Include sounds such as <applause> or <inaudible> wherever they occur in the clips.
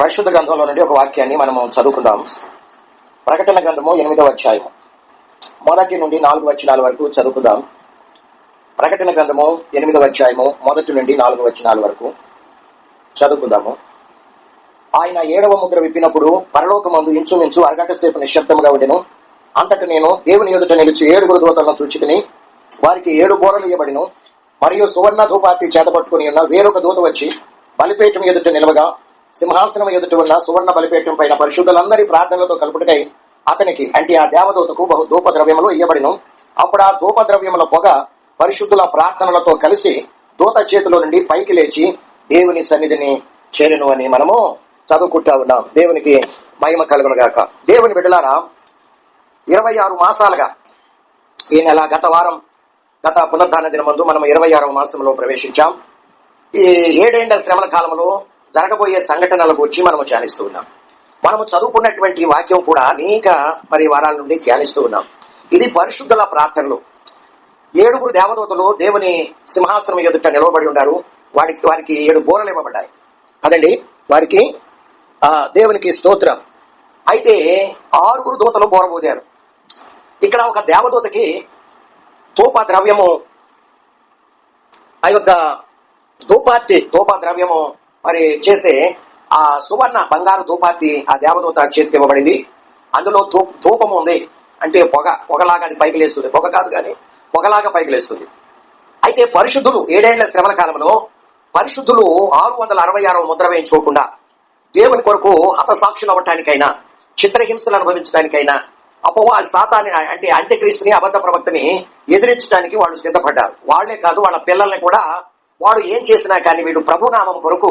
పరిశుద్ధ గ్రంథంలో నుండి ఒక వాక్యాన్ని మనము చదువుకుందాం. ప్రకటన గ్రంథము ఎనిమిదవ అధ్యాయం మొదటి నుండి నాలుగు వచనాల వరకు చదువుకుందాం. ప్రకటన గ్రంథము ఎనిమిదవ అధ్యాయము మొదటి నుండి నాలుగు వచనాల వరకు చదువుకుందాము. ఆయన ఏడవ ముద్ర విప్పినప్పుడు పరలోకమందు ఇంచుమించు అరగంట సేపు నిశ్శబ్దముగా ఉండెను. అంతట నేను దేవుని ఎదుట నిలిచి ఏడుగురు దూతలను చూచుకుని వారికి ఏడు బోరలు ఇవ్వబడిను మరియు సువర్ణ ధూపాతి చేతపట్టుకుని ఉన్న వేరొక దూత వచ్చి బలిపేటం ఎదుట నిలవగా సింహాసనం ఎదుటి ఉన్న సువర్ణ బలిపేటం పైన పరిశుద్ధులందరి ప్రార్థనలతో కలుపుటకై అతనికి అంటే ఆ దేవదూతకు బహు ధూప ద్రవ్యములు ఇవ్వబడిను అప్పుడు ఆ ధూప ద్రవ్యముల పొగ పరిశుద్ధుల ప్రార్థనలతో కలిసి దూత చేతిలో నుండి పైకి లేచి దేవుని సన్నిధిని చేరును అని మనము చదువుకుంటా ఉన్నాం. దేవునికి మహిమ కలుగును గాక. దేవుని బిడ్డలారా ఇరవై ఆరు మాసాలుగా ఈ నెల గత వారం గత పునరుద్ధాన దినమందు మనం ఇరవై ఆరవ మాసంలో ప్రవేశించాం. ఈ ఏడేండ్ల శ్రమల కాలంలో జరగబోయే సంఘటనల గురించి మనము ధ్యానిస్తూ ఉన్నాం. మనము చదువుకున్నటువంటి వాక్యం కూడా అనేక మరి వారాల నుండి ధ్యానిస్తూ ఉన్నాం. ఇది పరిశుద్ధుల ప్రార్థనలు. ఏడుగురు దేవదూతలు దేవుని సింహాసనం ఎదుట నిలవబడి ఉన్నారు. వారికి వారికి ఏడు బోరలు ఇవ్వబడ్డాయి. అదండి వారికి ఆ దేవునికి స్తోత్రం. అయితే ఆరుగురు దూతలు బోరబోదారు ఇక్కడ ఒక దేవదూతకి ధూప ద్రవ్యము ఆ యొక్క ధూపార్తి ధూప ద్రవ్యము మరి చేసే ఆ సువర్ణ బంగారు ధూపార్తి ఆ దేవదూత చేతికి ఇవ్వబడింది. అందులో ధూపం ఉంది. అంటే పొగ పొగలాగా అది పైకి లేస్తుంది. పొగ కాదు కానీ పొగలాగా పైకి లేస్తుంది. అయితే పరిశుద్ధులు ఏడేళ్ళ శ్రమల కాలంలో పరిశుద్ధులు ఆరు వందల అరవై ఆరవ ముద్ర వేయించుకోకుండా దేవుని కొరకు హతసాక్షులు అవ్వటానికైనా చిత్రహింసలు అనుభవించడానికైనా అపోవా సాతాన్ని అంటే అంత్యక్రీస్తుని అబద్ధ ప్రవక్తని ఎదిరించడానికి వాళ్ళు సిద్ధపడ్డారు. వాళ్ళే కాదు వాళ్ళ పిల్లల్ని కూడా వాడు ఏం చేసినా కానీ వీళ్ళు ప్రభునామం కొరకు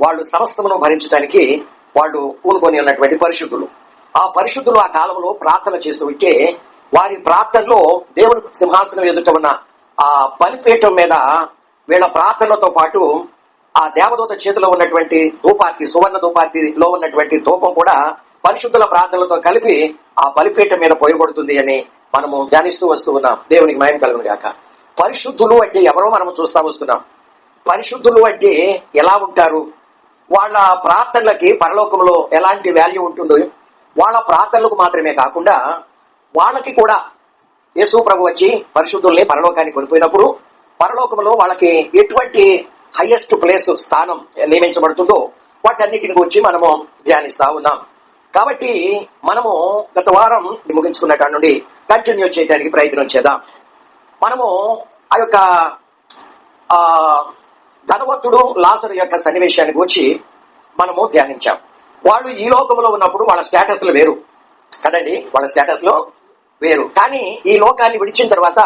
వాళ్ళు సమస్తమును భరించడానికి వాళ్ళు పూనుకొని ఉన్నటువంటి పరిశుద్ధులు. ఆ పరిశుద్ధులు ఆ కాలంలో ప్రార్థన చేస్తూ ఉంటే వారి ప్రార్థనలో దేవుని సింహాసనం ఎదుట ఉన్న ఆ బలిపీఠం మీద వీళ్ళ ప్రార్థనలతో పాటు ఆ దేవదూత చేతిలో ఉన్నటువంటి ధూపార్తి సువర్ణ ధూపార్తిలో ఉన్నటువంటి ధూపం కూడా పరిశుద్ధుల ప్రార్థనలతో కలిపి ఆ బలిపీఠం మీద పోయబడుతుంది అని మనము ధ్యానిస్తూ వస్తూ ఉన్నాం. దేవునికి మయం కలుగునిగాక. పరిశుద్ధులు అంటే ఎవరో మనం చూస్తా వస్తున్నాం. పరిశుద్ధులు అంటే ఎలా ఉంటారు? వాళ్ళ ప్రార్థనలకి పరలోకంలో ఎలాంటి వాల్యూ ఉంటుందో వాళ్ళ ప్రార్థనలకు మాత్రమే కాకుండా వాళ్ళకి కూడా యేసు ప్రభు వచ్చి పరిశుద్ధుల్ని పరలోకానికి కొనిపోయినప్పుడు పరలోకంలో వాళ్ళకి ఎటువంటి హైయెస్ట్ ప్లేస్ స్థానం నియమించబడుతుందో వాటన్నిటిని గురించి మనము ధ్యానిస్తా ఉన్నాం. కాబట్టి మనము గత వారం ముగించుకున్న కాడ నుండి కంటిన్యూ చేయడానికి ప్రయత్నం చేద్దాం. మనము ఆ యొక్క ధనవంతుడు లాసరు యొక్క సన్నివేశాన్ని వచ్చి మనము ధ్యానించాం. వాళ్ళు ఈ లోకంలో ఉన్నప్పుడు వాళ్ళ స్టేటస్లు వేరు. కదండి? వాళ్ళ స్టేటస్లో వేరు. కానీ ఈ లోకాన్ని విడిచిన తర్వాత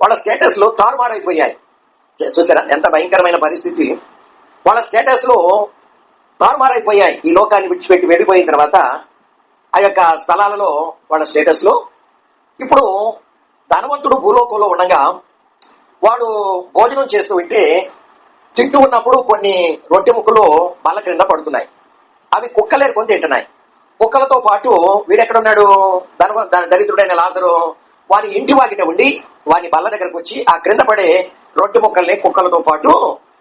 వాళ్ళ స్టేటస్లో తారుమారైపోయాయి చూసారా? ఎంత భయంకరమైన పరిస్థితి. వాళ్ళ స్టేటస్లో తారుమారైపోయాయి. ఈ లోకాన్ని విడిచిపెట్టి వెళ్ళిపోయిన తర్వాత ఆ యొక్క స్థలాలలో వాళ్ళ స్టేటస్లో ఇప్పుడు ధనవంతుడు భూలోకంలో ఉండగా వాడు భోజనం చేస్తూ ఉంటే తింటూ ఉన్నప్పుడు కొన్ని రొట్టె ముక్కలు బల్ల క్రింద పడుతున్నాయి. అవి కుక్కలేరుకొని తింటున్నాయి. కుక్కలతో పాటు వీడెక్కడున్నాడు? ధన దరిద్రుడైన లాజరు వారి ఇంటి వాకిట ఉండి వాని బల్ల దగ్గరకు వచ్చి ఆ క్రింద పడే రొట్టె ముక్కల్ని కుక్కలతో పాటు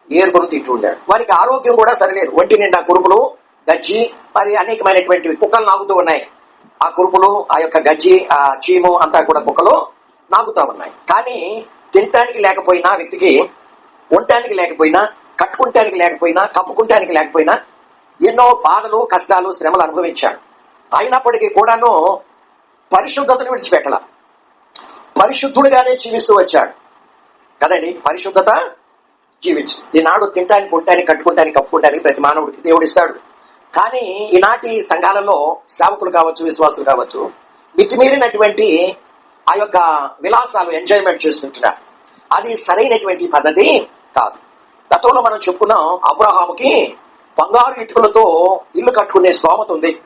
ఏరుకొని తింటూ ఉన్నాడు వారికి ఆరోగ్యం కూడా సరిలేదు. ఒంటి నిండా కురుపులు గజ్జి మరి అనేకమైనటువంటి కుక్కలు నాగుతూ ఉన్నాయి. ఆ కురుపులు ఆ యొక్క గజ్జి ఆ చీము అంతా కూడా కుక్కలు నాగుతూ ఉన్నాయి. కానీ తినటానికి లేకపోయినా వ్యక్తికి ఉండటానికి లేకపోయినా కట్టుకుంటానికి లేకపోయినా కప్పుకుంటానికి లేకపోయినా ఎన్నో బాధలు కష్టాలు శ్రమలు అనుభవించాడు అయినప్పటికీ కూడాను పరిశుద్ధతను విడిచిపెట్టల. పరిశుద్ధుడిగానే జీవిస్తూ వచ్చాడు. కదండి? పరిశుద్ధత జీవించు. ఈనాడు తినటానికి ఉండటానికి కట్టుకుంటానికి కప్పుకుంటానికి ప్రతి మానవుడికి దేవుడు ఇస్తాడు. కానీ ఈనాటి సంఘాలలో సేవకులు కావచ్చు విశ్వాసులు కావచ్చు మితిమీరినటువంటి ఆ యొక్క విలాసాలు ఎంజాయ్మెంట్ చేస్తుంటున్నారు. అది సరైనటువంటి పద్ధతి కాదు. గతంలో మనం చెప్పుకున్నాం అబ్రహాముకి బంగారు ఇటుకలతో ఇల్లు కట్టుకునే స్తోమత ఉంది.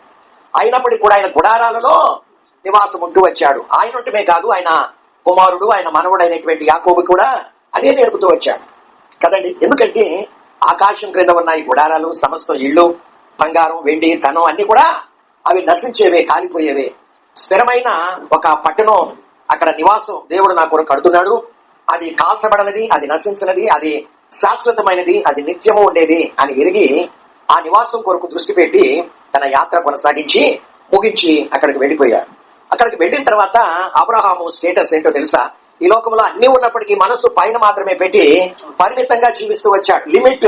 అయినప్పటికీ కూడా ఆయన గుడారాలలో నివాసం ఉంటూ వచ్చాడు. ఆయన ఉంటమే కాదు ఆయన కుమారుడు ఆయన మనవుడు అయినటువంటి యాకోబు కూడా అదే నేర్పుతూ వచ్చాడు. కదండి? ఎందుకంటే ఆకాశం క్రింద ఉన్న ఈ గుడారాలు సమస్త ఇళ్ళు బంగారం వెండి ధనం అన్ని కూడా అవి నశించేవే కాలిపోయేవే. స్థిరమైన ఒక పట్టణం అక్కడ నివాసం దేవుడు నా కొరకు కడుతున్నాడు. అది కాల్చబడనది అది నశించినది అది శాశ్వతమైనది అది నిత్యము ఉండేది అని ఎరిగి ఆ నివాసం కొరకు దృష్టి పెట్టి తన యాత్ర కొనసాగించి ముగించి అక్కడికి వెళ్ళిపోయాడు. అక్కడికి వెళ్ళిన తర్వాత అబ్రహాము స్టేటస్ ఏంటో తెలుసా? ఈ లోకంలో అన్ని ఉన్నప్పటికీ మనసు పైన మాత్రమే పెట్టి పరిమితంగా జీవిస్తూ వచ్చాడు. లిమిట్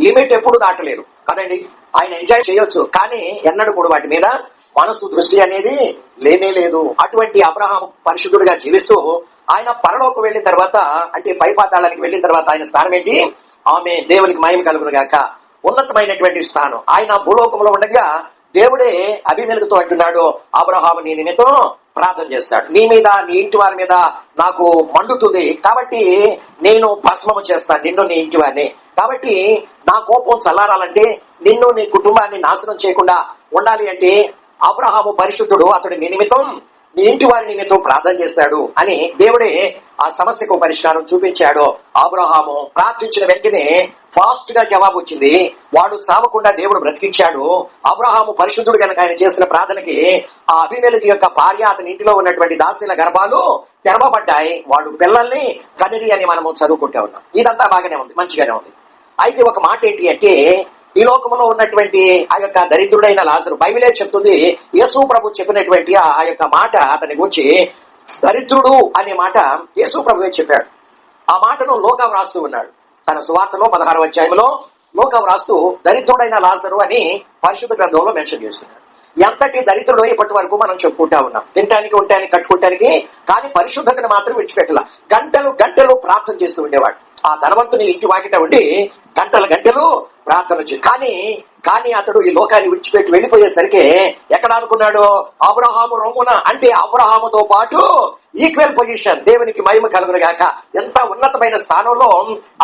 లిమిట్ ఎప్పుడు దాటలేదు. కదండి? ఆయన ఎంజాయ్ చేయొచ్చు. కానీ ఎన్నడూ కూడా వాటి మీద మనసు దృష్టి అనేది లేనే లేదు. అటువంటి అబ్రహాం పరిశుద్ధుడిగా జీవిస్తూ ఆయన పరలోకి వెళ్ళిన తర్వాత అంటే పైపాతాళానికి వెళ్ళిన తర్వాత ఆయన స్థానం ఏంటి? ఆమె దేవునికి మయం కలుగును గాక. ఉన్నతమైనటువంటి స్థానం. ఆయన భూలోకంలో ఉండగా దేవుడే అభిమేలుగుతూ అంటున్నాడు అబ్రహాము నీ నిమిత్తం ప్రార్థన చేస్తాడు. నీ మీద నీ ఇంటి వారి మీద నాకు మండుతుంది. కాబట్టి నేను భస్మము చేస్తాను. నిన్ను నీ ఇంటి వారిని. కాబట్టి నా కోపం చల్లారాలంటే నిన్ను నీ కుటుంబాన్ని నాశనం చేయకుండా ఉండాలి అంటే అబ్రహాము పరిశుద్ధుడు అతడి నీ నిమిత్తం నీ ఇంటి వారి నిమిత్తం ప్రార్థన చేస్తాడు అని దేవుడే ఆ సమస్యకు పరిష్కారం చూపించాడు. ఆబ్రహాము ప్రార్థించిన వెంటనే ఫాస్ట్గా జవాబు వచ్చింది. వాడు చావకుండా దేవుడు బ్రతికించాడు. అబ్రహాము పరిశుద్ధుడు కనుక ఆయన చేసిన ప్రార్థనకి ఆ అభిమేలకి యొక్క భార్య అతని ఇంటిలో ఉన్నటువంటి దాసీల గర్భాలు తెరవబడ్డాయి. వాళ్ళు పిల్లల్ని కనిరి అని మనము చదువుకుంటా ఉన్నాం. ఇదంతా బాగానే ఉంది మంచిగానే ఉంది. అయితే ఒక మాట ఏంటి అంటే ఈ లోకంలో ఉన్నటువంటి ఆ యొక్క దరిద్రుడైన లాజరు. బైబిలే చెప్తుంది యేసు ప్రభు చెప్పినటువంటి ఆ యొక్క మాట అతని గురించి దరిద్రుడు అనే మాట యేసు ప్రభువే చెప్పాడు. ఆ మాటను లోకం రాస్తూ ఉన్నాడు. తన సువార్తలో పదహారు అధ్యాయంలో లోకం వ్రాస్తూ దరిద్రుడైన లాజరు అని పరిశుద్ధ గ్రంథంలో మెన్షన్ చేస్తున్నాడు ఎంతటి దరిద్రుడు ఇప్పటి వరకు మనం చెప్పుకుంటా ఉన్నాం. తినటానికి ఉండటానికి కట్టుకుంటానికి కానీ పరిశుద్ధతను మాత్రం విడిచిపెట్టాల. గంటలు గంటలు ప్రార్థన చేస్తూ ఉండేవాడు. ఆ ధనవంతుని ఇంటి వాకిట ఉండి గంటలు గంటలు ప్రార్థన చే కానీ కానీ అతడు ఈ లోకాన్ని విడిచిపెట్టి వెళ్ళిపోయేసరికి ఎక్కడ అనుకున్నాడు అబ్రహాము రోమున? అంటే అబ్రహాముతో పాటు ఈక్వల్ పొజిషన్ దేవునికి మహిమ కలుగునుగాక. ఎంత ఉన్నతమైన స్థానంలో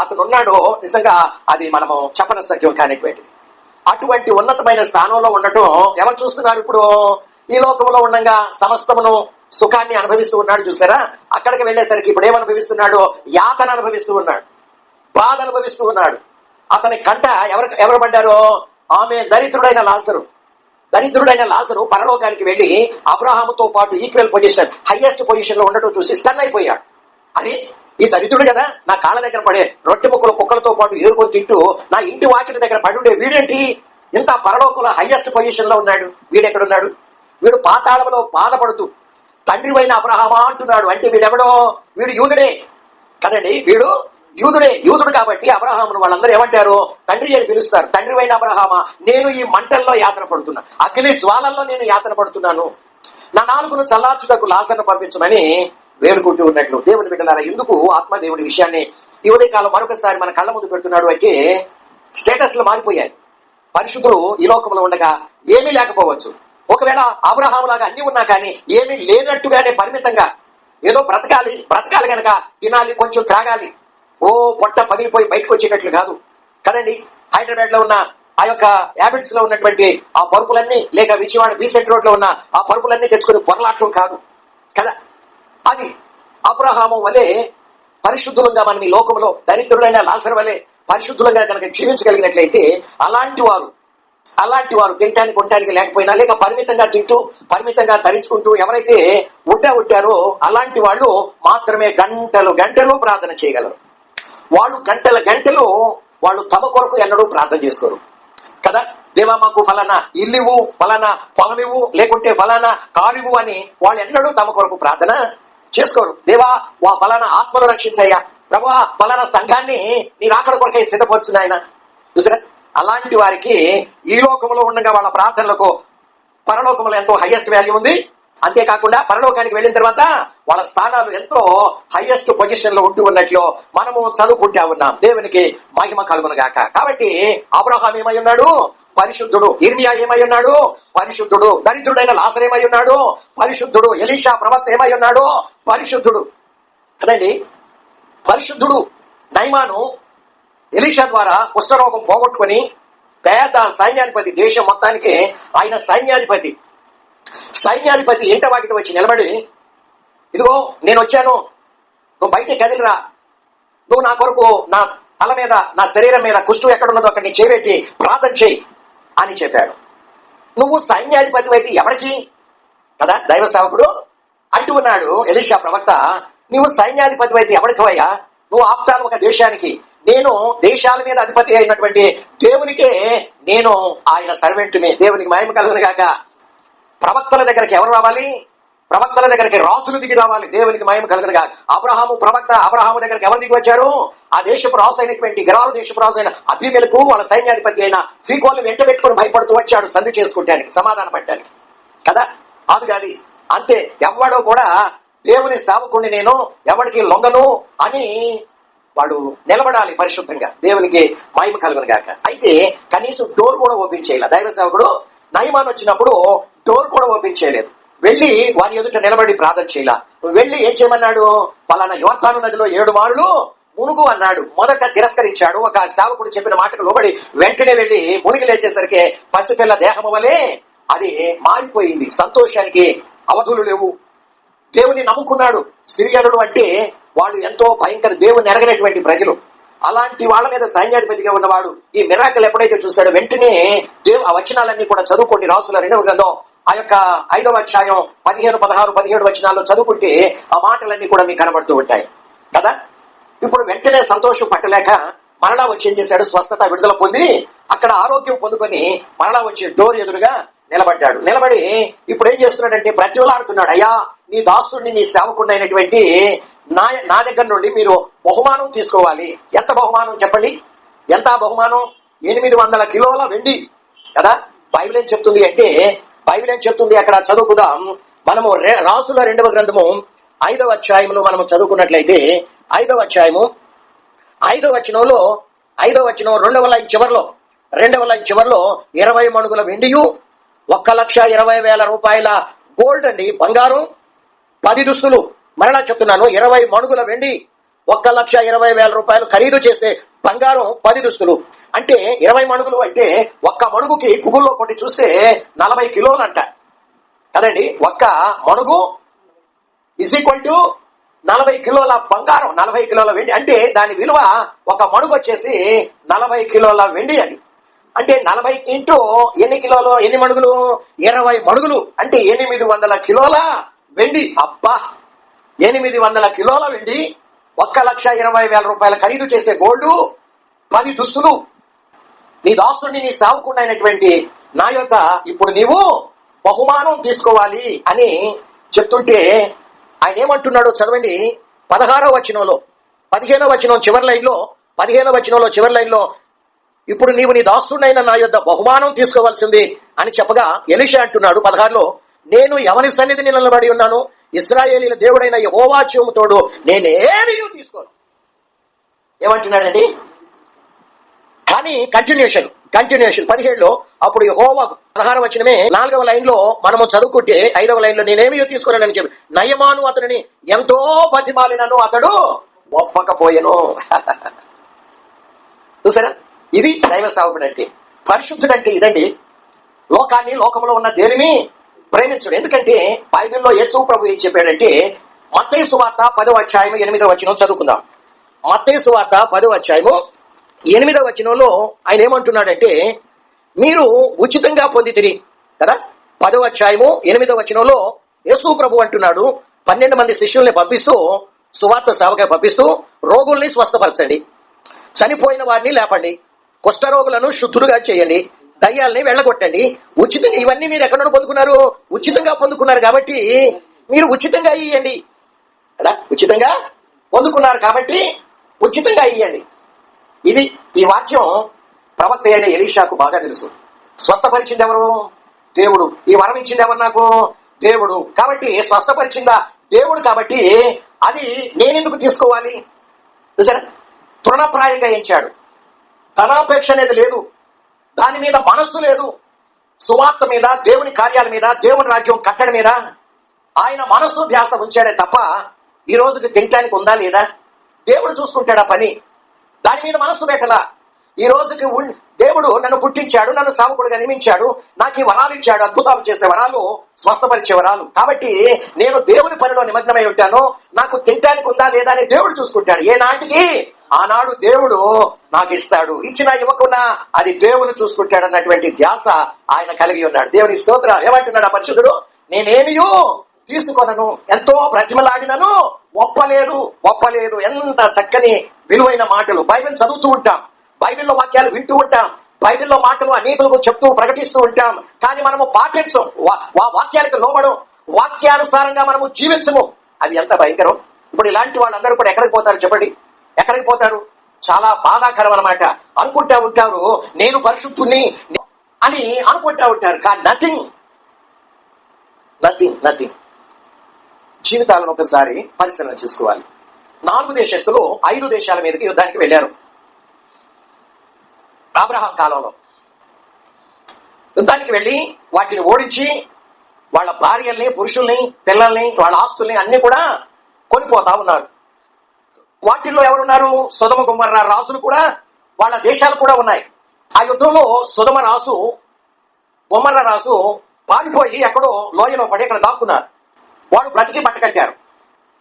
అతను ఉన్నాడో నిజంగా అది మనము చెప్పన సత్యం కానిటువంటి అటువంటి ఉన్నతమైన స్థానంలో ఉండటం ఎవరు చూస్తున్నారు ఇప్పుడు? ఈ లోకంలో ఉండగా సమస్తమును సుఖాన్ని అనుభవిస్తూ ఉన్నాడు చూసారా? అక్కడికి వెళ్ళేసరికి ఇప్పుడు ఏమనుభవిస్తున్నాడు? యాతన అనుభవిస్తూ ఉన్నాడు. బాధ అనుభవిస్తూ ఉన్నాడు. అతని కంట ఎవరు ఎవరు పడ్డారో ఆమె దరిద్రుడైన లాసరు దరిద్రుడైన లాసరు పరలోకానికి వెళ్ళి అబ్రహాముతో పాటు ఈక్వల్ పొజిషన్ హైయెస్ట్ పొజిషన్లో ఉండటం చూసి స్టన్ అయిపోయాడు. అరే ఈ దరిద్రుడు కదా? నా కాళ్ళ దగ్గర పడే రొట్టె ముక్కలు కుక్కలతో పాటు ఏరుకొని తింటూ నా ఇంటి వాకిలి దగ్గర పడి ఉండే వీడేంటి? ఇంత పరలోకంలో హైయెస్ట్ పొజిషన్లో ఉన్నాడు. వీడెక్కడున్నాడు? వీడు పాతాళంలో బాధపడుతూ తండ్రి అయిన అబ్రహామా? అంటున్నాడు. అంటే వీడెవడో? వీడు యూదుడే. కదండి వీడు యూదుడే యూదుడు కాబట్టి అబ్రహామును వాళ్ళందరూ ఏమంటారు? తండ్రి అని పిలుస్తారు. తండ్రి అయిన అబ్రహామా నేను ఈ మంటల్లో యాతన పడుతున్నా. అగ్ని జ్వాలల్లో నేను యాతన పడుతున్నాను. నా నాలుగును చల్లార్చుటకు లాసను పంపించమని వేడుకుంటూ ఉన్నట్లు. దేవుని బిడ్డలారా ఎందుకు ఆత్మదేవుడి విషయాన్ని ఈ ఉదయకాలం మరొకసారి మన కళ్ళ ముందు పెడుతున్నాడు అంటే స్టేటస్లు మారిపోయాయి. పరిశుద్ధులు ఈ లోకంలో ఉండగా ఏమీ లేకపోవచ్చు. ఒకవేళ అబ్రహాం లాగా అన్ని ఉన్నా కానీ ఏమీ లేనట్టుగానే పరిమితంగా ఏదో బ్రతకాలి బ్రతకాలి గనక తినాలి కొంచెం త్రాగాలి. ఓ పొట్ట పగిలిపోయి బయటకు వచ్చేటట్లు కాదు. కదండి హైదరాబాద్లో ఉన్న ఆ యొక్క హ్యాబిట్స్లో ఉన్నటువంటి ఆ పరుపులన్నీ లేక విజయవాడ బీసెంట్ రోడ్లో ఉన్న ఆ పరుపులన్నీ తెచ్చుకుని పొరలాటం కాదు. కదా? అది అబ్రహాము వలె పరిశుద్ధులంగా మనం ఈ లోకంలో దరిద్రుడైన లాసర్ వలె పరిశుద్ధులంగా కనుక జీవించగలిగినట్లయితే అలాంటి వారు అలాంటి వారు తినటానికి ఉండటానికి లేకపోయినా లేక పరిమితంగా తింటూ పరిమితంగా ధరించుకుంటూ ఎవరైతే ఉంటా ఉంటారో అలాంటి వాళ్ళు మాత్రమే గంటలు గంటలు ప్రార్థన చేయగలరు. వాళ్ళు గంటల గంటలు వాళ్ళు తమ కొరకు ఎన్నడూ ప్రార్థన చేసుకోరు. కదా? దేవా మాకు ఫలానా ఇల్లువు ఫలానా పొలమివు లేకుంటే ఫలానా కాలువు అని వాళ్ళు ఎన్నడూ తమ కొరకు ప్రార్థన చేసుకోరు. దేవా వా ఫలానా ఆత్మను రక్షించయ్యా. ప్రభా ఫలానా సంఘాన్ని నీ రాకడ కొరకై సిద్ధపరచు ఆయన చూసారా? అలాంటి వారికి ఈ లోకంలో ఉండగా వాళ్ళ ప్రార్థనలకు పరలోకంలో ఎంతో హైయెస్ట్ వాల్యూ ఉంది. అంతేకాకుండా పరలోకానికి వెళ్ళిన తర్వాత వాళ్ళ స్థానాలు ఎంతో హైయెస్ట్ పొజిషన్లో ఉంటూ ఉన్నట్లు మనము చదువుకుంటా ఉన్నాం. దేవునికి మహిమ కలుగునుగాక. కాబట్టి అబ్రహాం ఏమై ఉన్నాడు? పరిశుద్ధుడు. ఇర్మియా ఏమై ఉన్నాడు? పరిశుద్ధుడు. దరిద్రుడైన లాసర్ ఏమై ఉన్నాడు? పరిశుద్ధుడు. ఎలీషా ప్రవక్త ఏమై ఉన్నాడు? పరిశుద్ధుడు. అదండి పరిశుద్ధుడు. నైమాను ఎలీషా ద్వారా కుష్ఠరోగం పోగొట్టుకుని పేద సైన్యాధిపతి దేశం మొత్తానికి ఆయన సైన్యాధిపతి. సైన్యాధిపతి ఇంట వాకిట వచ్చి నిలబడి ఇదిగో నేను వచ్చాను. నువ్వు బయట కదిలిరా నువ్వు నా కొరకు నా తల మీద నా శరీరం మీద కుష్టు ఎక్కడున్నదో అక్కడ నీ చేపెట్టి ప్రార్థన చేయి అని చెప్పాడు. నువ్వు సైన్యాధిపతి అయితే ఎవరికి కదా దైవ సేవకుడు? అంటూ ఉన్నాడు ఎలిషా ప్రవక్త. నువ్వు సైన్యాధిపతి అయితే ఎవరికి అయ్యా? నువ్వు ఆప్తాను ఒక దేశానికి. నేను దేశాల మీద అధిపతి అయినటువంటి దేవునికే నేను ఆయన సర్వెంట్ని దేవునికి మాయమ కలుగును కాక ప్రవక్తల దగ్గరికి ఎవరు రావాలి? ప్రవక్తల దగ్గరికి రాసులు దిగి రావాలి. దేవునికి మయం కలగదుగా అబ్రహాము ప్రవక్త అబ్రహాము దగ్గరికి ఎవరు దిగి వచ్చారు? ఆ దేశపు రాసు అయినటువంటి గరాలు దేశపు రాసు అయిన అభిమేలకు వాళ్ళ సైన్యాధిపతి అయిన ఫీకోల్ని వెంట పెట్టుకుని భయపడుతూ వచ్చాడు సంధి చేసుకుంటానికి సమాధాన పట్టానికి కదా? అది కాదు అంతే. ఎవడో కూడా దేవుని సేవకుడిని నేను ఎవడికి లొంగను అని వాడు నిలబడాలి పరిశుద్ధంగా. దేవునికి మయం కలుగును గాక. అయితే కనీసం డోర్ కూడా ఓపెన్ చేయాలి. దైవ సేవకుడు నయమాన్ వచ్చినప్పుడు డోర్ కూడా ఓపెన్ చేయలేదు. వెళ్ళి వారి ఎదుట నిలబడి ప్రార్థన చేయాల? నువ్వు వెళ్ళి ఏం చేయమన్నాడు? పలానా యువతాను నదిలో ఏడు మారులు మునుగు అన్నాడు. మొదట తిరస్కరించాడు. ఒక సేవకుడు చెప్పిన మాటకు లోబడి వెంటనే వెళ్ళి మునిగి లేచేసరికి పసిపిల్ల దేహము వలె అది మారిపోయింది. సంతోషానికి అవధులు లేవు. దేవుని నమ్ముకున్నాడు. సిరియనుడు అంటే వాళ్ళు ఎంతో భయంకర దేవుని ఎరగనటువంటి ప్రజలు. అలాంటి వాళ్ళ మీద సైన్యాధిపతిగా ఉన్నవాడు ఈ మిరాకల్ ఎప్పుడైతే చూశాడో వెంటనే దేవు ఆ వచనాలన్నీ కూడా చదువుకోండి. రాసుల రెండవ గ్రంథం ఆ యొక్క ఐదవ అధ్యాయం పదిహేను పదహారు పదిహేడు వచనాల్లో చదువుకుంటే ఆ మాటలన్నీ కూడా మీకు కనబడుతూ ఉంటాయి. కదా? ఇప్పుడు వెంటనే సంతోషం పట్టలేక మరలా వచ్చి ఏం చేశాడు? స్వస్థత విడుదల పొంది అక్కడ ఆరోగ్యం పొందుకొని మరలా వచ్చి డోర్ ఎదురుగా నిలబడ్డాడు. నిలబడి ఇప్పుడు ఏం చేస్తున్నాడంటే ప్రతిలాడుతున్నాడు అయ్యా నీ దాసుడిని నీ సేవకుండా అయినటువంటి నా నా దగ్గర నుండి మీరు బహుమానం తీసుకోవాలి. ఎంత బహుమానం చెప్పండి? ఎంత బహుమానం? ఎనిమిది వందల కిలోల వెండి. కదా? బైబిల్ ఏం చెప్తుంది అంటే బైబిల్ ఏం చెప్తుంది? అక్కడ చదువుకుందాం. మనము రాసుల రెండవ గ్రంథము ఐదవ అధ్యాయంలో మనము చదువుకున్నట్లయితే ఐదవ అధ్యాయము ఐదవ వచనంలో ఐదవ వచనం రెండవ లైన్ చివరిలో రెండవ లైన్ చివరిలో ఇరవై మణుగుల వెండియు ఒక్క లక్ష ఇరవై వేల రూపాయల గోల్డ్ అండి బంగారం పది దుస్తులు. మరలా చెప్తున్నాను ఇరవై మణుగుల వెండి ఒక్క లక్ష ఇరవై వేల రూపాయలు ఖరీదు చేసే బంగారం పది దుస్తులు. అంటే ఇరవై మణుగులు అంటే ఒక్క మణుగుకి గుగుల్లో కొట్టి చూస్తే నలభై కిలోలు అంట. కదండి? ఒక్క మణుగు ఇజ్ ఈక్వల్ టు నలభై కిలోల బంగారం నలభై కిలోల వెండి. అంటే దాని విలువ ఒక మణుగు వచ్చేసి నలభై కిలోల వెండి అది. అంటే నలభై ఇంటూ ఎన్ని కిలోలు ఎన్ని మణుగులు? ఇరవై మణుగులు. అంటే ఎనిమిది వందల కిలోల వెండి. అబ్బా! ఎనిమిది వందల కిలోల వెండి ఒక్క లక్ష ఇరవై వేల రూపాయల ఖరీదు చేసే గోల్డ్ పది దుస్తులు. నీ దాసుని నీ సావుకుండైనటువంటి నా యొక్క ఇప్పుడు నీవు బహుమానం తీసుకోవాలి అని చెప్తుంటే ఆయన ఏమంటున్నాడో చదవండి. పదహారో వచనంలో పదిహేనో వచనం చివరి లైన్లో పదిహేనో వచనంలో చివరి లైన్లో ఇప్పుడు నీవు నీ దాసుడైన నా యొద్ద బహుమానం తీసుకోవాల్సింది అని చెప్పగా ఎలిషా అంటున్నాడు పదహారులో నేను ఎవరి సన్నిధిని నిలబడి ఉన్నాను? ఇస్రాయేలీల దేవుడైన యహోవా తోడు నేనేమీ తీసుకోను. ఏమంటున్నాడండి? కానీ కంటిన్యూషన్ కంటిన్యూషన్ పదిహేడులో అప్పుడు హోవా పదహార వచనమే నాలుగవ లైన్లో మనము చదువుకుంటే ఐదవ లైన్లో నేనేమి తీసుకున్నానని చెప్పి నయమాను అతనిని ఎంతో బతిమాలినను అతడు ఒప్పకపోయాను. <laughs> చూసారా? ఇది దైవ సాగుడు అంటే. పరిశుద్ధుడంటే ఇదండి. లోకాన్ని లోకంలో ఉన్న దేనిని ప్రేమించడు. ఎందుకంటే బైబిల్లో యేసు ప్రభు ఏం చెప్పాడంటే మత్తయి సువార్త పదవ అధ్యాయం ఎనిమిదవ వచనం చదువుకుందాం. మత్తయి సువార్త పదవ అధ్యాయము ఎనిమిదవ వచనంలో ఆయన ఏమంటున్నాడంటే మీరు ఉచితంగా పొందితిరి కదా? పదవ అధ్యాయము ఎనిమిదవ వచనంలో యేసు ప్రభు అంటున్నాడు పన్నెండు మంది శిష్యుల్ని పంపిస్తూ సువార్త సేవగా పంపిస్తూ రోగుల్ని స్వస్థపరచండి. చనిపోయిన వారిని లేపండి. కుష్ఠరోగులను శుద్ధులుగా చేయండి. దయ్యాల్ని వెళ్ళగొట్టండి. ఉచితంగా ఇవన్నీ మీరు ఎక్కడ నుండి పొందుకున్నారు. ఉచితంగా పొందుకున్నారు కాబట్టి మీరు ఉచితంగా ఇయ్యండి. కదా? ఉచితంగా పొందుకున్నారు కాబట్టి ఉచితంగా ఇయ్యండి. ఇది ఈ వాక్యం ప్రవక్త అయిన ఎలీషాకు బాగా తెలుసు. స్వస్థపరిచింది ఎవరు? దేవుడు. ఈ వరం ఇచ్చింది ఎవరు నాకు? దేవుడు. కాబట్టి స్వస్థపరిచిందా? దేవుడు కాబట్టి అది నేనెందుకు తీసుకోవాలి? చూసారా? తృణప్రాయంగా ఎంచాడు. తనాపేక్ష అనేది లేదు. దాని మీద మనస్సు లేదు. సువార్త మీద దేవుని కార్యాల మీద దేవుని రాజ్యం కట్టడి మీద ఆయన మనస్సు ధ్యాస ఉంచాడే తప్ప ఈ రోజుకి తినటానికి ఉందా లేదా? దేవుడు చూసుకుంటాడా పని. దాని మీద మనస్సు పెట్టలా. ఈ రోజుకి దేవుడు నన్ను పుట్టించాడు నన్ను సావకుడుగా నియమించాడు నాకు ఈ వరాలు ఇచ్చాడు అద్భుతాలు చేసే వరాలు స్వస్థపరిచే వరాలు. కాబట్టి నేను దేవుని పనిలో నిమగ్నమై ఉంటాను నాకు తినటానికి ఉందా లేదా అని దేవుడు చూసుకుంటాడు. ఏ నాటికి ఆనాడు దేవుడు నాకు ఇస్తాడు. ఇచ్చిన ఇవ్వకున్నా అది దేవుడు చూసుకుంటాడు అన్నటువంటి ధ్యాస ఆయన కలిగి ఉన్నాడు. దేవుని స్తోత్ర ఏమంటున్నాడు ఆ పరిశుద్ధుడు? నేనేమియో తీసుకొనను ఎంతో ప్రతిమలాడినను ఒప్పలేదు ఒప్పలేదు. ఎంత చక్కని విలువైన మాటలు. బైబిల్ చదువుతూ ఉంటాం. బైబిల్లో వాక్యాలు వింటూ ఉంటాం. బైబిల్లో మాటలు అనేకులకు చెప్తూ ప్రకటిస్తూ ఉంటాం. కానీ మనము పాటించం. వాక్యాలకు లోబడం. వాక్యానుసారంగా మనము జీవించము. అది ఎంత భయంకరం. ఇప్పుడు ఇలాంటి వాళ్ళందరూ కూడా ఎక్కడికి పోతారు చెప్పండి? ఎక్కడికి పోతారు? చాలా బాధాకరం అన్నమాట. అనుకుంటా ఉంటారు నేను పరిశుద్ధుని అని అనుకుంటా ఉంటారు. కానీ నథింగ్ నథింగ్ నథింగ్ జీవితాలను ఒకసారి పరిశీలన చేసుకోవాలి. నాలుగు దేశస్తులు ఐదు దేశాల మీదకి యుద్ధానికి వెళ్ళారు. అబ్రహాం కాలంలో. యుద్ధానికి వెళ్ళి వాటిని ఓడించి వాళ్ళ భార్యల్ని పురుషుల్ని పిల్లల్ని వాళ్ళ ఆస్తుల్ని అన్ని కూడా కొనిపోతా ఉన్నారు. వాటిల్లో ఎవరున్నారు? సుధమ గుమ్మర్ర రాజులు కూడా వాళ్ళ దేశాలు కూడా ఉన్నాయి. ఆ యుద్ధంలో సుధమ రాజు గుమ్మర్ర రాజు పారిపోయి ఎక్కడో లోయలో పడి ఇక్కడ దాక్కున్నారు. వాడు బ్రతికి పట్టకట్టారు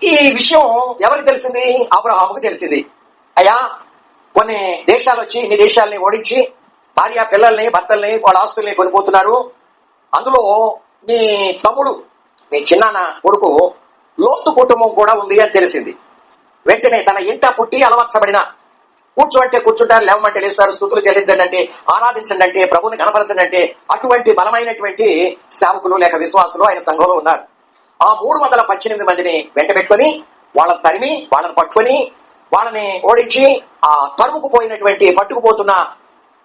ఈ విషయం ఎవరికి తెలిసింది? అబ్రహాముకు తెలిసింది. అయ్యా కొన్ని దేశాలు వచ్చి ఇన్ని దేశాలని ఓడించి భార్య పిల్లల్ని భర్తల్ని వాళ్ళ ఆస్తుల్ని కొనిపోతున్నారు. అందులో మీ తమ్ముడు మీ చిన్నాన్న కొడుకు లోతు కుటుంబం కూడా ఉంది అని తెలిసింది. వెంటనే తన ఇంట పుట్టి అలవర్చబడిన కూర్చోంటే కూర్చుంటారు లేవమంటే లేస్తారు స్థుతులు చెల్లించండి అంటే ఆరాధించండి అంటే ప్రభుని కనపరచండి అంటే అటువంటి బలమైనటువంటి సేవకులు లేక విశ్వాసులు ఆయన సంఘంలో ఉన్నారు. ఆ మూడు వందల పద్దెనిమిది మందిని వెంట పెట్టుకుని వాళ్ళని తరిమి వాళ్ళని పట్టుకొని వాళ్ళని ఓడించి ఆ తరుముకు పోయినటువంటి పట్టుకుపోతున్న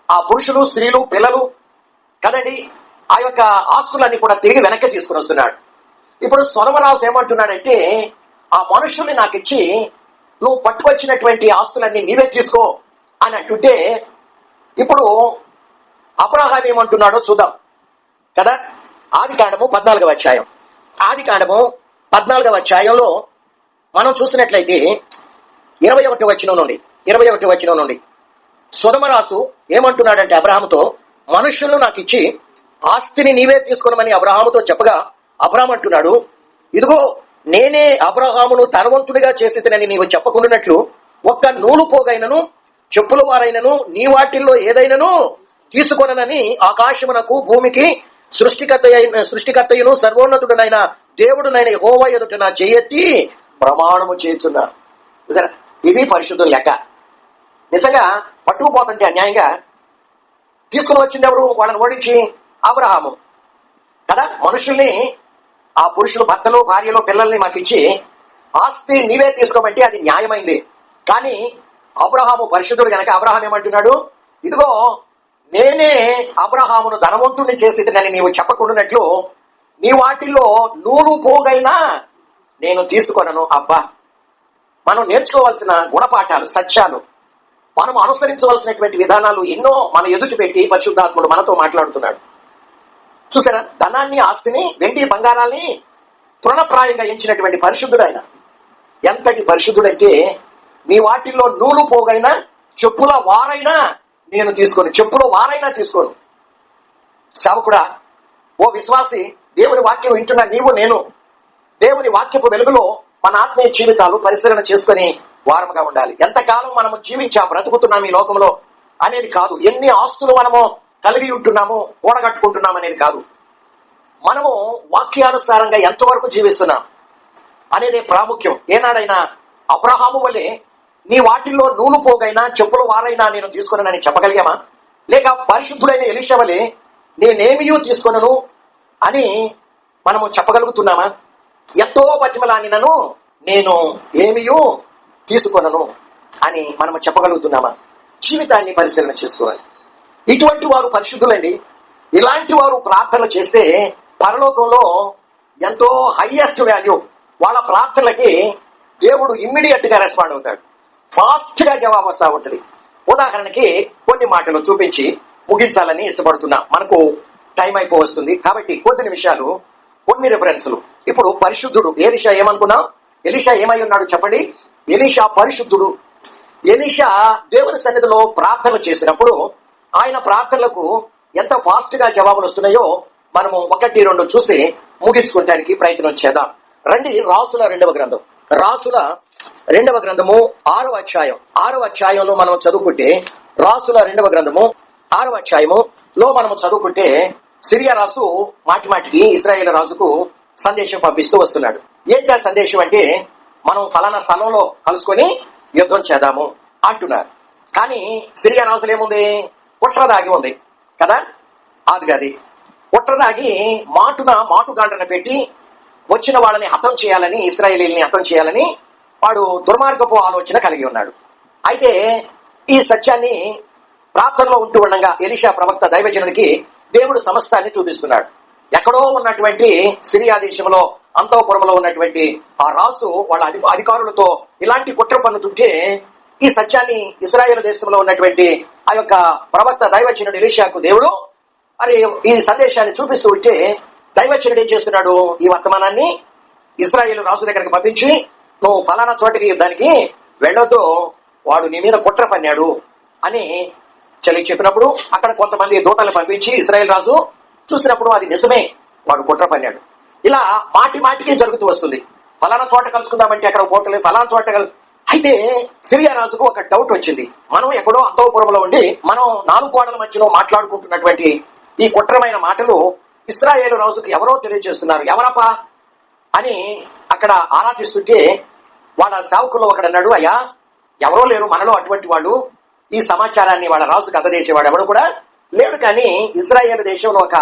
ఆ పురుషులు స్త్రీలు పిల్లలు కదండి ఆ యొక్క ఆస్తులన్నీ కూడా తిరిగి వెనక్కి తీసుకుని వస్తున్నాడు. ఇప్పుడు సొలమరాజు ఏమంటున్నాడంటే ఆ మనుషుల్ని నాకు ఇచ్చి నువ్వు పట్టుకొచ్చినటువంటి ఆస్తులన్నీ నీవే తీసుకో అని అంటుంటే ఇప్పుడు అబ్రహాం ఏమంటున్నాడో చూద్దాం. కదా? ఆది కాండము పద్నాలుగవ అధ్యాయం. ఆది కాండము పద్నాలుగవ అధ్యాయంలో మనం చూసినట్లయితే ఇరవై ఒకటి వచ్చిన నుండి ఇరవై ఒకటి వచ్చిన నుండి. సుధమరాసు ఏమంటున్నాడంటే అబ్రహాముతో మనుషులను నాకు ఇచ్చి ఆస్తిని నీవే తీసుకోనమని అబ్రహాముతో చెప్పగా అబ్రహాం అంటున్నాడు ఇదిగో నేనే అబ్రహామును తనవంతుడిగా చేసేతనని నీవు చెప్పకుండానట్లు ఒక్క నూలు పోగైనను చెప్పుల వారైనను నీ వాటిల్లో ఏదైనను తీసుకోననని ఆకాశమునకు భూమికి సృష్టికర్త అయిన సృష్టికర్తయును సర్వోన్నతుడనైన దేవుడునైన హోవ ఎదుట నా చేయెత్తి ప్రమాణము చేస్తున్నారు ఇది పరిశుద్ధం లెక్క. నిజంగా పట్టుకుపోతుంటే అన్యాయంగా తీసుకుని వచ్చింది ఎవరు? వాళ్ళని ఓడించి అబ్రహాము కదా? మనుషుల్ని ఆ పురుషులు భర్తలు భార్యలు పిల్లల్ని మాకు ఇచ్చి ఆస్తి నీవే తీసుకోమంటే అది న్యాయమైంది. కానీ అబ్రహాము పరిశుద్ధుడు గనక అబ్రహాం ఏమంటున్నాడు? ఇదిగో నేనే అబ్రహామును ధనవంతుడిని చేసేదని నీవు చెప్పకుండానట్లు నీ వాటిల్లో నూలు పోగైనా నేను తీసుకొనను అబ్బా. మనం నేర్చుకోవాల్సిన గుణపాఠాలు సత్యాలు మనం అనుసరించవలసినటువంటి విధానాలు ఎన్నో మన ఎదుటి పెట్టి పరిశుద్ధాత్ముడు మనతో మాట్లాడుతున్నాడు. చూసారా? ధనాన్ని ఆస్తిని వెండి బంగారాల్ని తృణప్రాయంగా ఎంచినటువంటి పరిశుద్ధుడు ఆయన. ఎంతటి పరిశుద్ధుడంటే నీ వాటిల్లో నూలు పోగైనా చెప్పుల వారైనా నేను తీసుకోను. చెప్పుల వారైనా తీసుకోను. సేవకుడా ఓ విశ్వాసి దేవుని వాక్యం వింటున్న నీవు నేను దేవుని వాక్యపు వెలుగులో మన ఆత్మీయ జీవితాలు పరిశీలన చేసుకొని వారముగా ఉండాలి. ఎంతకాలం మనము జీవించాం బ్రతుకుతున్నాం ఈ లోకంలో అనేది కాదు. ఎన్ని ఆస్తులు మనము కలిగి ఉంటున్నాము కూడగట్టుకుంటున్నాం అనేది కాదు. మనము వాక్యానుసారంగా ఎంతవరకు జీవిస్తున్నాం అనేది ప్రాముఖ్యం. ఏనాడైనా అబ్రహాము వలె నీ వాటిల్లో నూలు పోగైనా చెప్పుల వారైనా నేను తీసుకున్నానని చెప్పగలిగామా? లేక పరిశుద్ధుడైన ఎలిషా వలె నేనేమియూ తీసుకున్నాను అని మనము చెప్పగలుగుతున్నామా? ఎంతో బతిమలాగినను నేను ఏమియూ తీసుకొనను అని మనము చెప్పగలుగుతున్నామా? జీవితాన్ని పరిశీలన చేసుకోవాలి. ఇటువంటి వారు పరిశుద్ధులండి. ఇలాంటి వారు ప్రార్థన చేస్తే పరలోకంలో ఎంతో హైయెస్ట్ వాల్యూ. వాళ్ళ ప్రార్థనలకి దేవుడు ఇమ్మీడియట్గా రెస్పాండ్ అవుతాడు. ఫాస్ట్గా జవాబు వస్తా ఉంటది. ఉదాహరణకి కొన్ని మాటలు చూపించి ముగించాలని ఇష్టపడుతున్నా. మనకు టైం అయిపోవస్తుంది. కాబట్టి కొద్ది నిమిషాలు కొన్ని రిఫరెన్సులు ఇప్పుడు పరిశుద్ధుడు ఎలిషా ఏమనుకున్నా? ఎలిషా ఏమై ఉన్నాడు చెప్పండి? ఎలిషా పరిశుద్ధుడు. ఎలిషా దేవుని సన్నిధిలో ప్రార్థన చేసినప్పుడు ఆయన ప్రార్థనలకు ఎంత ఫాస్ట్గా జవాబులు వస్తున్నాయో మనము ఒకటి రెండు చూసి ముగించుకోవడానికి ప్రయత్నం చేద్దాం. రండి రాసుల రెండవ గ్రంథం. రాసుల రెండవ గ్రంథము ఆరవ అధ్యాయం. ఆరవ అధ్యాయంలో మనం చదువుకుంటే రాసుల రెండవ గ్రంథము ఆరవ అధ్యాయము లో మనము చదువుకుంటే సిరియా రాసు మాటి మాటికి ఇస్రాయేల్ రాజుకు సందేశం పంపిస్తూ వస్తున్నాడు. ఏంటి సందేశం అంటే మనం ఫలానా స్థలంలో కలుసుకొని యుద్ధం చేద్దాము అంటున్నారు. కానీ సిరియా రాజులు ఏముంది? కుట్ర దాగి ఉంది. కదా? అది గది కుట్ర దాగి మాటున మాటుగాండ్రన పెట్టి వచ్చిన వాళ్ళని హతం చేయాలని ఇస్రాయేలీల్ని హతం చేయాలని వాడు దుర్మార్గపు ఆలోచన కలిగి ఉన్నాడు. అయితే ఈ సత్యాన్ని ప్రార్థనలో ఉంటూ ఉండగా ఎలిషా ప్రవక్త దైవజనుడికి దేవుడు సమస్తాన్ని చూపిస్తున్నాడు. ఎక్కడో ఉన్నటువంటి సిరియా దేశంలో అంతఃపురంలో ఉన్నటువంటి ఆ రాజు వాళ్ళ అధికారులతో ఇలాంటి కుట్ర పన్నుతుంటే ఈ సత్యాన్ని ఇస్రాయేల్ దేశంలో ఉన్నటువంటి ఆ యొక్క ప్రవక్త దైవచనుడు ఇలీషాకు దేవుడు మరి ఈ సందేశాన్ని చూపిస్తూ ఉంటే దైవచనుడు ఏం చేస్తున్నాడు? ఈ వర్తమానాన్ని ఇస్రాయేల్ రాజు దగ్గరికి పంపించి నువ్వు ఫలానా చోటకి దానికి వెళ్ళొద్దు వాడు నీ మీద కుట్ర పన్నాడు అని చలి చెప్పినప్పుడు అక్కడ కొంతమంది దూతలు పంపించి ఇస్రాయేల్ రాజు చూసినప్పుడు అది నిజమే వాడు కుట్ర పన్నాడు. ఇలా మాటి మాటికే జరుగుతూ వస్తుంది. ఫలానా చోట కలుసుకుందామంటే అక్కడ పోటలేదు ఫలానా చోట కలు అయితే సిరియా రాజుకు ఒక డౌట్ వచ్చింది. మనం ఎక్కడో అంతఃపురంలో ఉండి మనం నాలుగు గోడల మధ్యలో మాట్లాడుకుంటున్నటువంటి ఈ కుట్రమైన మాటలు ఇస్రాయేలు రాజుకు ఎవరో తెలియజేస్తున్నారు. ఎవరపా అని అక్కడ ఆరాధిస్తుంటే వాళ్ళ సేవకుల్లో ఒకడన్నాడు అయ్యా ఎవరో లేరు మనలో అటువంటి వాళ్ళు ఈ సమాచారాన్ని వాళ్ళ రాజుకు అందజేసేవాడు ఎవడు కూడా లేడు కానీ ఇజ్రాయేల్ దేశంలో ఒక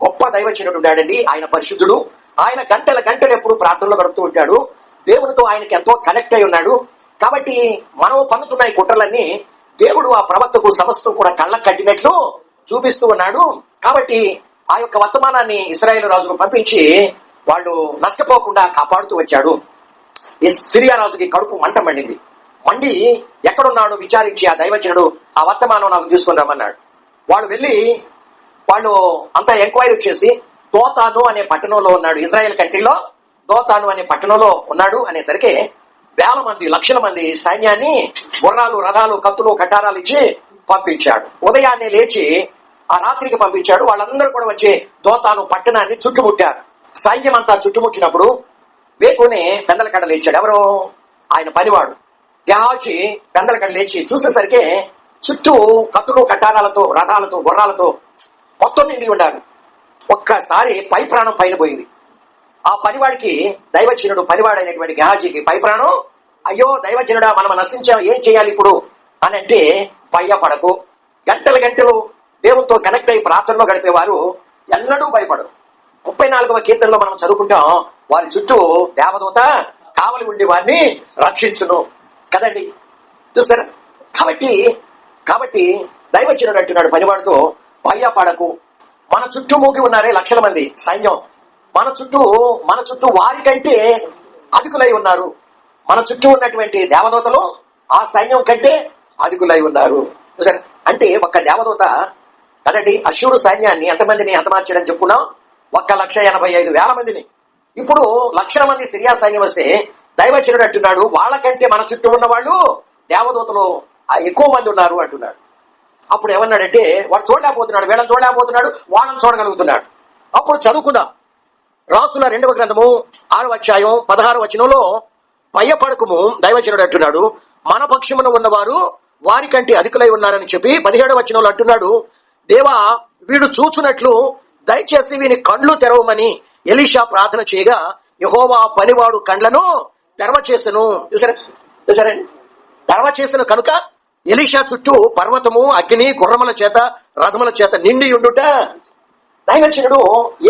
గొప్ప దైవచనుడు ఉన్నాడండి. ఆయన పరిశుద్ధుడు. ఆయన గంటల గంటలు ఎప్పుడు ప్రార్థనలో గడుపుతూ ఉంటాడు. దేవునితో ఆయనకి ఎంతో కనెక్ట్ అయి ఉన్నాడు. కాబట్టి మనం పన్నుతున్న ఈ కుట్రలన్నీ దేవుడు ఆ ప్రవక్తకు సమస్తం కూడా కళ్ళ కట్టినట్లు చూపిస్తూ ఉన్నాడు. కాబట్టి ఆ యొక్క వర్తమానాన్ని ఇస్రాయేల్ రాజుకు పంపించి వాళ్ళు నష్టపోకుండా కాపాడుతూ వచ్చాడు. సిరియా రాజుకి కడుపు మంట మండింది. మండి ఎక్కడున్నాడు విచారించి ఆ దైవజనుడు ఆ వర్తమానం నాకు తీసుకుని రమ్మన్నాడు. వాళ్ళు వెళ్ళి వాళ్ళు అంతా ఎంక్వైరీ చేసి దోతాను అనే పట్టణంలో ఉన్నాడు ఇజ్రాయెల్ కంట్రీలో దోతాను అనే పట్టణంలో ఉన్నాడు అనేసరికి వేల మంది లక్షల మంది సైన్యాన్ని గుర్రాలు రథాలు కత్తులు కటారాలు ఇచ్చి పంపించాడు. ఉదయాన్నే లేచి ఆ రాత్రికి పంపించాడు. వాళ్ళందరూ కూడా వచ్చి దోతాను పట్టణాన్ని చుట్టుముట్టారు. సైన్యం అంతా చుట్టుముట్టినప్పుడు వేకునే పెందల కడ లేచాడు ఎవరు? ఆయన పనివాడు. దేహాచి పెందల కడ లేచి చూసేసరికి చుట్టూ కత్తులు కట్టారాలతో రథాలతో గుర్రాలతో మొత్తం నిండి ఉండాలి ఒక్కసారి పై ప్రాణం పైన పోయింది. ఆ పనివాడికి దైవచనుడు పనివాడైనటువంటి గహాజీకి పై ప్రాణం అయ్యో దైవజనుడా మనం నశించాం ఏం చేయాలి ఇప్పుడు? అని అంటే భయపడకు. గంటలు గంటలు దేవునితో కనెక్ట్ అయి ప్రార్థనలో గడిపేవారు ఎన్నడూ భయపడరు. ముప్పై నాలుగవ కీర్తనలో మనం చదువుకుంటాం వారి చుట్టూ దేవదూత కావలి ఉండి వారిని రక్షించును. కదండి? చూస్తారా? కాబట్టి కాబట్టి దైవచనుడు అంటున్నాడు పనివాడుతో భయపడకు మన చుట్టూ మూగి ఉన్నారే లక్షల మంది సైన్యం. మన చుట్టూ మన చుట్టూ వారికంటే అధికులై ఉన్నారు. మన చుట్టూ ఉన్నటువంటి దేవదూతలు ఆ సైన్యం కంటే అధికులై ఉన్నారు. చూసారా? అంటే ఒక్క దేవదూత కదండి అశూరు సైన్యాన్ని ఎంతమందిని హతమార్చడం చెప్పుకున్నాం? ఒక్క లక్ష ఎనభై ఐదు వేల మందిని. ఇప్పుడు లక్షల మంది సిరియా సైన్యం వస్తే దైవచనుడు అంటున్నాడు వాళ్ళకంటే మన చుట్టూ ఉన్న వాళ్ళు దేవదూతలు ఎక్కువ మంది ఉన్నారు అంటున్నాడు. అప్పుడు ఏమన్నాడంటే వాడు చూడలేకపోతున్నాడు వీళ్ళని చూడలేకపోతున్నాడు వాళ్ళని చూడగలుగుతున్నాడు. అప్పుడు చదువుకుందాం. రాసుల రెండవ గ్రంథము ఆరు అధ్యాయం పదహారు వచనంలో భయపడకము దైవచనుడు అంటున్నాడు మన పక్షమున ఉన్నవారు వారికంటే అధికులై ఉన్నారని చెప్పి పదిహేడవ వచనంలో అంటున్నాడు. దేవా వీడు చూచున్నట్లు దయచేసి వీని కండ్లు తెరవమని ఎలీషా ప్రార్థన చేయగా యహోవా పనివాడు కండ్లను ధర్మ చేసను. చూసారా? చూసారండి ధర్మ చేసిన కనుక ఎలీషా చుట్టూ పర్వతము అగ్ని గుర్రముల చేత రథముల చేత నిండి ఉండుట దైవచనుడు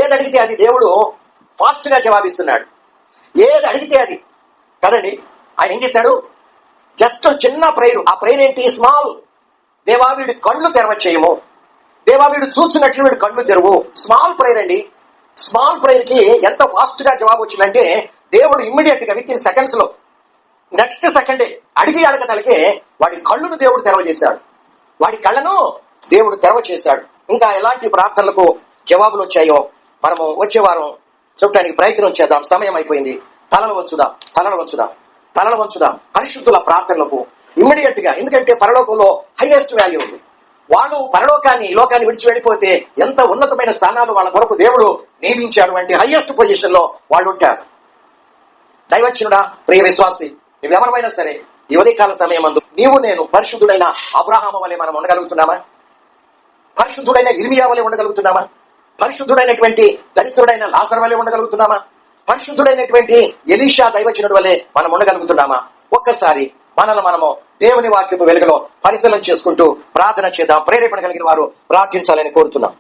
ఏది అడిగితే అది దేవుడు ఫాస్ట్గా జవాబిస్తున్నాడు. ఏది అడిగితే అది. కదండి? ఆయన ఏం చేశాడు? జస్ట్ చిన్న ప్రేయర్ ఆ ప్రేయర్ ఏంటి? స్మాల్ దేవా వీడి కళ్ళు తెరవ చేయము దేవా వీడు చూసినట్లు వీడు కళ్ళు తెరువు. స్మాల్ ప్రేయర్ అండి. స్మాల్ ప్రేయర్కి ఎంత ఫాస్ట్గా జవాబు వచ్చిందంటే దేవుడు ఇమ్మీడియట్గా విత్ ఇన్ సెకండ్స్లో నెక్స్ట్ సెకండే అడిగి అడగదలికే వాడి కళ్ళును దేవుడు తెరవ చేశాడు. వాడి కళ్ళను దేవుడు తెరవ చేశాడు. ఇంకా ఎలాంటి ప్రార్థనలకు జవాబులు వచ్చాయో మనము వచ్చే వారం చూడటానికి ప్రయత్నం చేద్దాం. సమయం అయిపోయింది. తలలు వచ్చుదాం తలలు వచ్చుదాం తలలు వంచుదాం. పరిశుద్ధుల ప్రార్థనలకు ఇమ్మీడియట్గా ఎందుకంటే పరలోకంలో హైయెస్ట్ వాల్యూ ఉంది. వాళ్ళు పరలోకాన్ని ఈ లోకాన్ని విడిచి వెళ్ళిపోతే ఎంత ఉన్నతమైన స్థానాలు వాళ్ళ కొరకు దేవుడు నియమించాడు అంటే హైయెస్ట్ పొజిషన్లో వాళ్ళు ఉంటారు. దైవచ్చినుడా ప్రియ విశ్వాసి నువ్వెవరమైనా సరే ఈ ఉదయకాల సమయం అందు నీవు నేను పరిశుద్ధుడైన అబ్రహాము వలె మనం ఉండగలుగుతున్నామా? పరిశుద్ధుడైన ఇర్మియా వలె ఉండగలుగుతున్నామా? పరిశుద్ధుడైనటువంటి దరిద్రుడైన లాసర్ వలె ఉండగలుగుతున్నామా? పరిశుద్ధుడైనటువంటి ఎలీషా దైవచనుడు వలె మనం ఉండగలుగుతున్నామా? ఒక్కసారి మనల్ని మనము దేవుని వాక్యపు వెలుగులో పరిశీలన చేసుకుంటూ ప్రార్థన చేద్దాం. ప్రేరేపణ కలిగిన వారు ప్రార్థించాలని కోరుతున్నాం.